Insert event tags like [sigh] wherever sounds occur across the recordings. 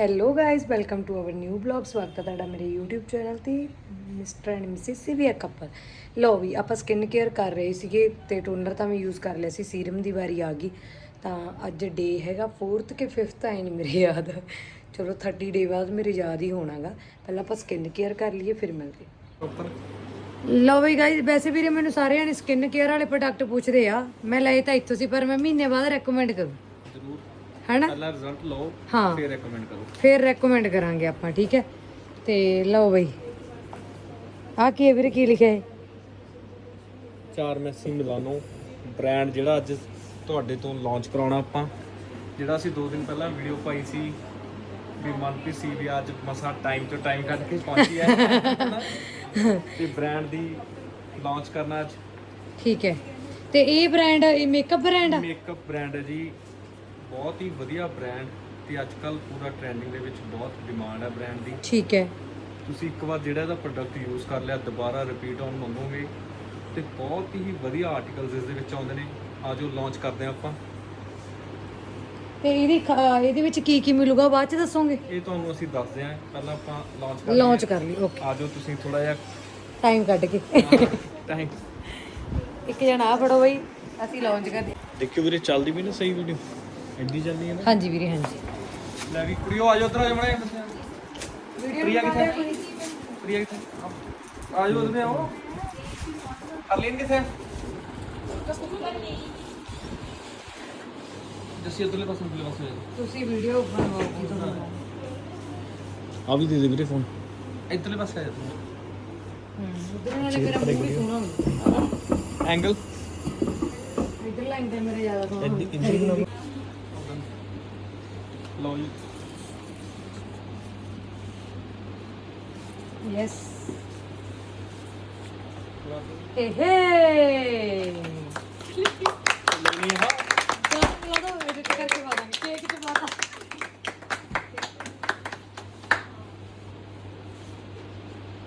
Hello guys welcome to our new blog ਸਵਾਗਤ ਹੈ ਤੁਹਾਡਾ ਮੇਰੇ YouTube ਚੈਨਲ ਤੇ mister and Mrs C V ਹੈ ਕਪਲ ਲੋ ਵੀ ਆਪਾਂ ਸਕਿਨ ਕੇਅਰ ਕਰ ਰਹੇ ਸੀਗੇ ਤੇ ਟੋਨਰ ਤਾਂ ਮੈਂ ਯੂਜ਼ ਕਰ ਲਿਆ ਸੀ ਸੀਰਮ ਦੀ ਵਾਰੀ ਆ ਗਈ ਤਾਂ ਅੱਜ ਡੇ ਹੈਗਾ 4th ਕਿ 5th ਆਈ ਨਹੀਂ ਮੇਰੇ ਯਾਦ ਚਲੋ 30 ਡੇ ਬਾਅਦ ਮੇਰੇ ਯਾਦ ਹੀ ਹੋਣਾਗਾ ਪਹਿਲਾਂ ਆਪਾਂ ਸਕਿਨ ਕੇਅਰ ਕਰ ਲਈਏ ਫਿਰ ਮਿਲਦੇ ਲਓ ਵੀ ਗਾਇਜ਼ ਵੈਸੇ ਵੀਰੇ ਮੈਨੂੰ ਸਾਰਿਆਂ ਨੇ ਸਕਿਨ ਕੇਅਰ ਵਾਲੇ ਪ੍ਰੋਡਕਟ ਪੁੱਛਦੇ ਆ ਮੈਂ ਲਏ ਤਾਂ ਇੱਥੋਂ ਸੀ ਪਰ ਮੈਂ ਮਹੀਨੇ ਬਾਅਦ ਰეკਮੈਂਡ ਕਰੂੰ ਜ਼ਰੂਰ ਹੈਨਾ? ਪਹਿਲਾਂ ਰਿਜ਼ਲਟ ਲਓ ਹਾਂ। ਫਿਰ ਰეკਮੈਂਡ ਕਰੋ। ਫਿਰ ਰეკਮੈਂਡ ਕਰਾਂਗੇ ਆਪਾਂ ਠੀਕ ਹੈ? ਤੇ ਲਓ ਬਈ। ਆ ਕੀ ਹੈ ਵੀਰੇ ਕੀ ਲਿਖਿਆ ਹੈ? ਚਾਰ ਮੈਸੀ ਮਿਲਾਨੋ ਬ੍ਰਾਂਡ ਜਿਹੜਾ ਅੱਜ ਤੁਹਾਡੇ ਤੋਂ ਲਾਂਚ ਕਰਾਉਣਾ ਆਪਾਂ। ਜਿਹੜਾ ਅਸੀਂ 2 ਦਿਨ ਪਹਿਲਾਂ ਵੀਡੀਓ ਪਾਈ ਸੀ ਵੀ ਮਨਪ੍ਰੀਤ ਸੀ ਵੀ ਅੱਜ ਮਸਾ ਟਾਈਮ ਤੋਂ ਟਾਈਮ ਕੱਢ ਕੇ ਪਹੁੰਚੀ ਹੈ। [laughs] ਤੇ ਬ੍ਰਾਂਡ ਦੀ ਲਾਂਚ ਕਰਨਾ ਅੱਜ। ਠੀਕ ਹੈ। ਤੇ ਇਹ ਬ੍ਰਾਂਡ ਇਹ ਮੇਕਅਪ ਬ੍ਰਾਂਡ ਆ? ਮੇਕਅਪ ਬ੍ਰਾਂਡ ਹੈ ਜੀ। ਬਹੁਤ ਹੀ ਵਧੀਆ ਬ੍ਰਾਂਡ ਤੇ ਅੱਜ ਕੱਲ ਪੂਰਾ ਟ੍ਰੈਂਡਿੰਗ ਦੇ ਵਿੱਚ ਬਹੁਤ ਡਿਮਾਂਡ ਹੈ ਬ੍ਰਾਂਡ ਦੀ। ਠੀਕ ਹੈ। ਤੁਸੀਂ ਇੱਕ ਵਾਰ ਜਿਹੜਾ ਇਹਦਾ ਪ੍ਰੋਡਕਟ ਯੂਜ਼ ਕਰ ਲਿਆ ਦੁਬਾਰਾ ਰਿਪੀਟ ਆਨ ਮੰਗੋਗੇ ਤੇ ਬਹੁਤ ਹੀ ਵਧੀਆ ਆਰਟੀਕਲਸ ਇਸ ਦੇ ਵਿੱਚ ਆਉਂਦੇ ਨੇ। ਆਜੋ ਲਾਂਚ ਕਰਦੇ ਹਾਂ ਆਪਾਂ। ਤੇ ਇਹਦੀ ਖ- ਇਹਦੇ ਵਿੱਚ ਕੀ ਕੀ ਮਿਲੂਗਾ ਬਾਅਦ ਚ ਦੱਸੋਗੇ? ਇਹ ਤੁਹਾਨੂੰ ਅਸੀਂ ਦੱਸਦੇ ਹਾਂ। ਪਹਿਲਾਂ ਆਪਾਂ ਲਾਂਚ ਕਰ ਲਾਂਚ ਕਰ ਲਈ ਓਕੇ ਆਜੋ ਤੁਸੀਂ ਥੋੜਾ ਜਿਹਾ ਟਾਈਮ ਕੱਢ ਕੇ। ਟਾਈਮ ਇੱਕ ਜਣਾ ਆ ਫੜੋ ਬਈ ਅਸੀਂ ਲਾਂਚ ਕਰਦੇ ਦੇਖਿਓ ਵੀਰੇ ਚੱਲਦੀ ਵੀ ਨਾ ਸਹੀ ਵੀਡੀਓ ਇੰਦੀ ਚੱਲਦੀ ਹੈ ਨਾ? ਹਾਂਜੀ ਵੀਰੇ ਹਾਂਜੀ। ਲੈ ਵੀ ਕੁੜੀਓ ਆਜੋ ਉਧਰ ਆਜੋ ਮੜੇ ਵੀਡੀਓ ਪ੍ਰਿਆ ਕਿੱਥੇ? ਪ੍ਰਿਆ ਕਿੱਥੇ? ਆਜੋ ਉਧਰ ਆਓ। ਅਰਲੀਨ ਕਿੱਥੇ? ਜੱਸੀ ਉਧਰਲੇ ਪਾਸੇ ਉਧਰਲੇ ਪਾਸੇ। ਤੁਸੀਂ ਵੀਡੀਓ ਬਣਵਾਓਗੇ ਤੁਹਾਨੂੰ ਆ ਵੀ ਦੇ ਦੇ ਵੀਰੇ ਫੋਨ। ਇਧਰਲੇ ਪਾਸੇ ਆ ਜਾ ਤੂੰ ਉਧਰ ਨਾਲੇ ਮੇਰਾ ਮੂੰਹ ਵੀ ਸੋਹਣਾ ਹੁੰਦਾ ਐਂਗਲ ਇਧਰ ਲਾਈਨ ਤੇ ਮੇਰੇ ਜ਼ਿਆਦਾ ਸੋਹਣਾ ਨੂੰ ਲਓ ਜੀ। ਯੈਸ ਲੈਣੀ ਹੈ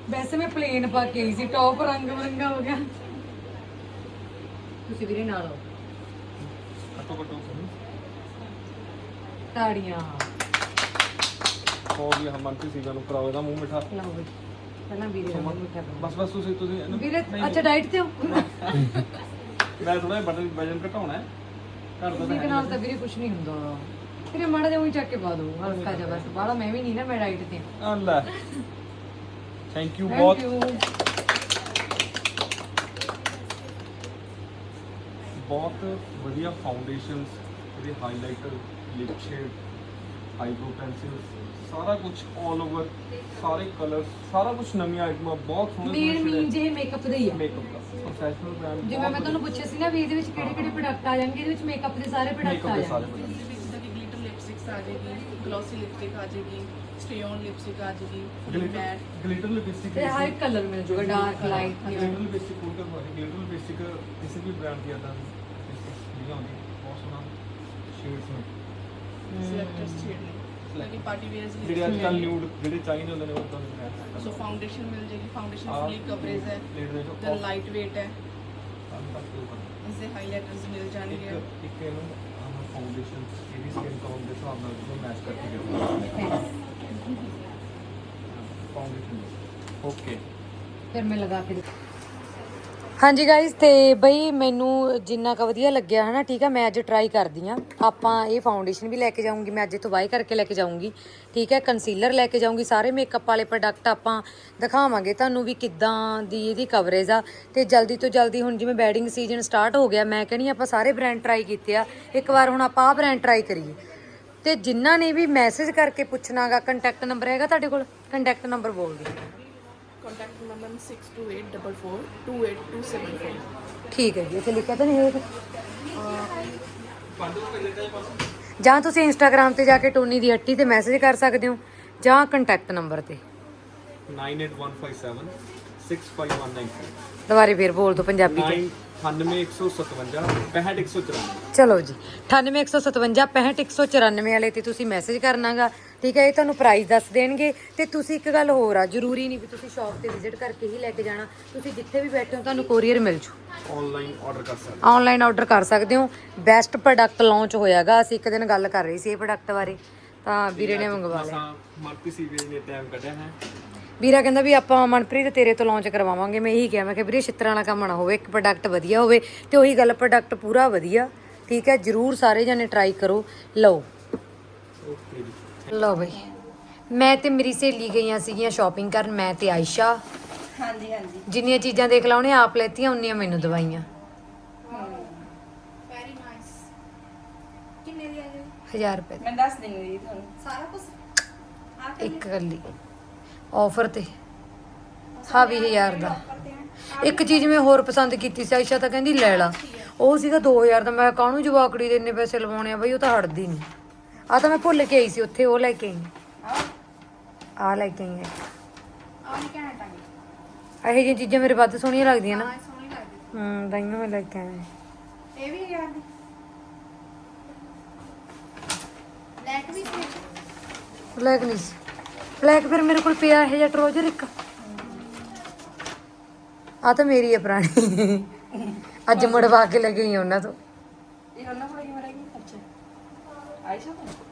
ਵੈਸੇ ਮੈਂ ਪਲੇਨ ਪਾ ਕੇ ਆਈ ਸੀ ਟੌਪ ਰੰਗ ਬਰੰਗਾ ਹੋ ਗਿਆ। ਤੁਸੀਂ ਵੀਰੇ ਨਾਲ ਆਓ ਕਟੋ ਕਟੋ ਤਾੜੀਆਂ। ਹੋ ਗਿਆ ਹਮਨ ਤੇ ਸੀਗਾ ਨੂੰ ਕਰਾਓ ਇਹਦਾ ਮੂੰਹ ਮਿਠਾ। ਲਓ ਬਈ ਪਹਿਲਾਂ ਵੀਰੇ ਦਾ ਮੂੰਹ ਮਿੱਠਾ ਕਰੋ। ਬਸ ਬਸ ਤੁਸੀਂ ਤੁਸੀਂ ਇਹਨੂੰ- ਵੀਰੇ ਅੱਛਾ ਡਾਈਟ ਤੇ ਹੋ? ਮੈਂ ਥੋੜਾ ਬਟਨ ਵਜਨ ਘਟਾਉਣਾ ਹੈ। ਘਰ ਦਾ ਤੁਸੀਂ ਨਾਲ ਤਾਂ ਵੀਰੇ ਕੁਝ ਨਹੀਂ ਹੁੰਦਾ। ਵੀਰੇ ਮਾੜਾ ਜਿਹਾ ਉਹੀ ਚੱਕ ਕੇ ਪਾ ਦੋ ਹਲਕਾ ਜਿਹਾ ਬਸ। ਬਾਹਲਾ ਮੈਂ ਵੀ ਨਹੀਂ ਨਾ ਮੈਂ ਡਾਈਟ ਤੇ ਹਾਂ। ਆ ਲੈ। ਥੈਂਕ ਯੂ ਬਹੁਤ। ਥੈਂਕ ਯੂ ਬਹੁਤ ਵਧੀਆ ਫਾਊਂਡੇਸ਼ਨਸ ਇਹਦੇ highlighter lip shade eyebrow pencils ਸਾਰਾ ਕੁਝ 올 ਓਵਰ ਸਾਰੇ ਕਲਰਸ ਸਾਰਾ ਕੁਝ ਨਵੀਆਂ ਆਈਟਮਾਂ ਬਹੁਤ ਸੋਹਣੇ ਮੇਨ ਮੀਨ ਜੇ ਮੇਕਅਪ ਦਾ ਹੀ ਆ। ਮੇਕਅਪ ਦਾ ਪ੍ਰੋਫੈਸ਼ਨਲ ਬ੍ਰਾਂਡ ਜਿਵੇਂ ਮੈਂ ਤੁਹਾਨੂੰ ਪੁੱਛਿਆ ਸੀ ਨਾ ਵੀ ਇਹਦੇ ਵਿੱਚ ਕਿਹੜੇ ਕਿਹੜੇ ਪ੍ਰੋਡਕਟ ਆ ਜਾਣਗੇ ਇਹਦੇ ਵਿੱਚ ਮੇਕਅਪ ਦੇ ਸਾਰੇ ਪ੍ਰੋਡਕਟ ਆ ਮੇਕਅਪ ਦੇ ਸਾਰੇ ਜਾਣਗੇ ਗਲਿਟਰ ਲਿਪਸਟਿਕਸ ਆ ਜਾਏਗੀ ਗਲੋਸੀ ਲਿਪਸਟਿਕ ਆ ਜਾਏਗੀ ਸਟੇਨ ਲਿਪਸਟਿਕ ਆ ਜਾਏਗੀ ਗਲਿਟਰ ਮੈਟ ਗਲਿਟਰ ਲਿਪਸਟਿਕ ਤੇ ਹਰ ਕਲਰ ਮਿਲ ਜੂਗਾ ਡਾਰਕ ਲਾਈਟ ਗਲਿਟਰ ਲਿਪਸਟਿਕ ਕੋਲ ਕਰਵਾ ਗਲਿਟਰ ਲਿਪਸਟਿਕ ਕਿਸੇ ਵੀ ਬ੍ਰਾਂਡ ਦੀ ਆਦਾ ਲਿਪਸਟਿਕ ਆਉਂਦੀ ਬਹੁਤ ਸੋਹਣਾ ਸ਼ੇਡਸ ਨੇ। ਸਿਲੈਕਟਡ ਸ਼ੇਡ ਨੇ ਲਾਈਕ ਪਾਰਟੀ ਵੇਅਰਸ ਜਿਹੜੇ ਅੱਜ ਕੱਲ ਨਿਊਡ ਜਿਹੜੇ ਚਾਹੀਦੇ ਹੁੰਦੇ ਨੇ ਉਹ ਤੁਹਾਨੂੰ ਹੈ ਸੋ ਫਾਊਂਡੇਸ਼ਨ ਮਿਲ ਜਾਏਗੀ ਫਾਊਂਡੇਸ਼ਨ ਆਹ ਫੁੱਲੀ ਕਵਰੇਜ ਹੈ ਲੇਟ ਦੇ ਦੈਨ ਲਾਈਟ weight ਹੈ ਇੱਕ ਇਸ ਦੇ ਹਾਈਲਾਈਟਰਸ ਮਿਲ ਜਾਣਗੇ ਇੱਕ ਇਹਨੂੰ ਫਾਊਂਡੇਸ਼ਨ ਇਹਦੀ ਸਕਿਨ ਟੋਨ ਦੇ ਹਿਸਾਬ ਨਾਲ ਤੁਸੀਂ ਮੈਚ ਕਰਕੇ ਦਿਓ ਫਾਊਂਡੇਸ਼ਨ ਓਕੇ ਫਿਰ ਮੈਂ ਲਗਾ ਕੇ ਦਿਖਾ ਹਾਂਜੀ ਗਾਇਸ ਤੇ ਬਈ ਮੈਨੂੰ ਜਿੰਨਾ ਕੁ ਵਧੀਆ ਲੱਗਿਆ ਹਨਾ, ਠੀਕ ਆ, ਮੈਂ ਅੱਜ ਟਰਾਈ ਕਰਦੀ ਆ ਆਪਾਂ ਇਹ ਫਾਊਂਡੇਸ਼ਨ ਵੀ ਲੈ ਕੇ ਜਾਊਂਗੀ, ਮੈਂ ਅੱਜ ਇਥੋਂ ਬਾਈ ਕਰਕੇ ਲੈ ਕੇ ਜਾਊਂਗੀ, ਠੀਕ ਹੈ ਕੰਸੀਲਰ ਲੈ ਕੇ ਜਾਊਂਗੀ, ਸਾਰੇ ਮੇਕਅਪ ਵਾਲੇ ਪ੍ਰੋਡਕਟ ਆਪਾਂ ਦਿਖਾਵਾਂਗੇ ਤੁਹਾਨੂੰ ਵੀ ਕਿੱਦਾਂ ਦੀ ਇਹਦੀ ਕਵਰੇਜ ਆ। ਤੇ ਜਲਦੀ ਤੋਂ ਜਲਦੀ ਹੁਣ ਜਿਵੇਂ ਬੈਡਿੰਗ ਸੀਜ਼ਨ ਸਟਾਰਟ ਹੋ ਗਿਆ, ਮੈਂ ਕਹਿੰਦੀ ਆਪਾਂ ਸਾਰੇ ਬ੍ਰਾਂਡ ਟਰਾਈ ਕੀਤੇ ਆ। ਇੱਕ ਵਾਰ ਹੁਣ ਆਪਾਂ ਆਹ ਬ੍ਰਾਂਡ ਟਰਾਈ ਕਰੀਏ। ਤੇ ਜਿਨ੍ਹਾਂ ਨੇ ਵੀ ਮੈਸੇਜ ਕਰਕੇ ਪੁੱਛਣਾਗਾ ਕੰਟੈਕਟ ਨੰਬਰ ਹੈਗਾ ਤੁਹਾਡੇ ਕੋਲ? ਕੰਟੈਕਟ ਨੰਬਰ ਬੋਲ ਦਿਓ। ਕੰਟੈਕਟ ਨੰਬਰ 6284428274 ਠੀਕ ਹੈ ਜੀ ਇੱਥੇ ਲਿਖਿਆ ਤਾਂ ਨਹੀਂ ਹੋਏਗਾ ਜਾਂ ਤੁਸੀਂ ਇੰਸਟਾਗ੍ਰam ਤੇ ਜਾ ਕੇ ਟੋਨੀ ਦੀ ਹੱਟੀ ਤੇ ਮੈਸੇਜ ਕਰ ਸਕਦੇ ਹੋ ਜਾਂ ਕੰਟੈਕਟ ਨੰਬਰ ਤੇ। 98157 65194 ਦੁਬਾਰੇ ਫੇਰ ਬੋਲ ਦਿਓ ਪੰਜਾਬੀ ਚ। 98157 65194 ਚਲੋ ਜੀ 98157 65194 ਵਾਲੇ ਤੇ ਤੁਸੀਂ ਮੈਸੇਜ ਕਰਨਾਗਾ। ਠੀਕ ਹੈ ਇਹ ਤੁਹਾਨੂੰ ਪ੍ਰਾਈਸ ਦੱਸ ਦੇਣਗੇ। ਤੇ ਤੁਸੀਂ ਇੱਕ ਗੱਲ ਹੋਰ ਆ ਜ਼ਰੂਰੀ ਨਹੀਂ ਵੀ ਤੁਸੀਂ ਸ਼ਾਪ ਤੇ ਵਿਜ਼ਿਟ ਕਰਕੇ ਹੀ ਲੈ ਕੇ ਜਾਣਾ। ਤੁਸੀਂ ਜਿੱਥੇ ਵੀ ਬੈਠੇ ਹੋ ਤੁਹਾਨੂੰ ਕੋਰੀਅਰ ਮਿਲ ਜੂ। ਆਨਲਾਈਨ ਆਰਡਰ ਕਰ ਸਕਦੇ ਆਨਲਾਈਨ ਆਰਡਰ ਕਰ ਸਕਦੇ ਹੋ। ਬੈਸਟ ਪ੍ਰੋਡਕਟ ਲਾਂਚ ਹੋਇਆਗਾ। ਅਸੀਂ ਇੱਕ ਦਿਨ ਗੱਲ ਕਰ ਰਹੇ ਸੀ ਇਹ ਪ੍ਰੋਡਕਟ ਬਾਰੇ। ਤਾਂ ਵੀਰੇ ਨੇ ਮੰਗਵਾ ਲਿਆ। ਮਨਪ੍ਰੀਤ ਸੀਵੀ ਨੇ ਟਾਈਮ ਕੱਢਿਆ ਹੈ। ਵੀਰਾ ਕਹਿੰਦਾ ਵੀ ਆਪਾਂ ਮਨਪ੍ਰੀਤ ਤੇਰੇ ਤੋਂ ਲਾਂਚ ਕਰਵਾਵਾਂਗੇ। ਮੈਂ ਇਹੀ ਕਿਹਾ ਮੈਂ ਕਿ ਵੀਰੇ ਛਿੱਤਰਾਂ ਵਾਲਾ ਕੰਮ ਨਾ ਹੋਵੇ ਇੱਕ ਪ੍ਰੋਡਕਟ ਵਧੀਆ ਹੋਵੇ। ਤੇ ਉਹੀ ਗੱਲ ਪ੍ਰੋਡਕਟ ਪੂਰਾ ਵਧੀਆ। ਠੀਕ ਹੈ ਜਰੂਰ ਸਾਰੇ ਜਣੇ ਟਰਾਈ ਕਰੋ। ਲਓ। ਓਕੇ ਜੀ। ਲਓ ਬਈ। ਮੈਂ ਤੇ ਮੇਰੀ ਸਹੇਲੀ ਗਈਆਂ ਸੀਗੀਆਂ ਸ਼ਾਪਿੰਗ ਕਰਨ ਮੈਂ ਤੇ ਆਇਸ਼ਾ। ਹਾਂਜੀ ਹਾਂਜੀ। ਜਿੰਨੀਆਂ ਚੀਜ਼ਾਂ ਦੇਖ ਲਾ ਉਹਨੇ ਆਪ ਲੈਤੀਆਂ ਉਨੀਆਂ ਮੈਨੂੰ ਦਵਾਈਆਂ। ਵੈਰੀ ਨਾਈਸ ਕਿੰਨੇ ਦੀ ਆ ਗਈ? 1000 ਰੁਪਏ ਮੈਂ ਦੱਸ ਦਿੰਦੀ ਜੀ ਤੁਹਾਨੂੰ। ਸਾਰਾ ਕੁਝ ਆ ਇੱਕ ਗੱਲੀ ਆਫਰ ਤੇ। ਹਾਂ 20000 ਦਾ ਇੱਕ ਚੀਜ਼ ਮੈਂ ਹੋਰ ਪਸੰਦ ਕੀਤੀ ਸੀ ਆਇਸ਼ਾ ਤਾਂ ਕਹਿੰਦੀ ਲੈ ਲਾ। ਉਹ ਸੀਗਾ 2000 ਦਾ। ਮੈਂ ਕਾਹਨੂੰ ਜਵਾਕੜੀ ਦੇ ਇੰਨੇ ਪੈਸੇ ਲਵਾਉਣੇ ਆ ਬਈ ਉਹ ਤਾਂ ਹਟਦੀ ਨਹੀਂ ਆ ਤਾਂ ਮੈਂ ਭੁੱਲ ਕੇ ਆਈ ਸੀ ਉੱਥੇ ਉਹ ਲੈ ਕੇ ਆਈ। ਆ ਲੈ ਕੇ ਆਈ ਆ ਨਹੀਂ ਕਹਿਣਾ ਟਾਂਗੇ ਇਹੋ ਜਿਹੀਆਂ ਚੀਜ਼ਾਂ ਮੇਰੇ ਵੱਧ ਸੋਹਣੀਆਂ ਲੱਗਦੀਆਂ ਨਾ। ਆ ਸੋਹਣੀ ਲੱਗਦੀ। ਹੂੰ ਤਾਈਓ ਮੈਂ ਲੈ ਕੇ ਆਈ। ਇਹ ਵੀ ਯਾਰ ਦੀ। ਲੈਕ ਵੀ ਸੀ। ਬਲੈਕ ਨਹੀਂ ਸੀ। ਬਲੈਕ ਫਿਰ ਮੇਰੇ ਕੋਲ ਪਿਆ ਇਹ ਜਿਹਾ ਟਰੋਜ਼ਰ ਇੱਕ। ਆ ਤਾਂ ਮੇਰੀ ਹੈ ਪੁਰਾਣੀ। ਅੱਜ ਮੜਵਾ ਕੇ ਲੈ ਗਈ ਉਹਨਾਂ ਤੋਂ। ਇਹ ਉਹਨਾਂ ਕੋਲ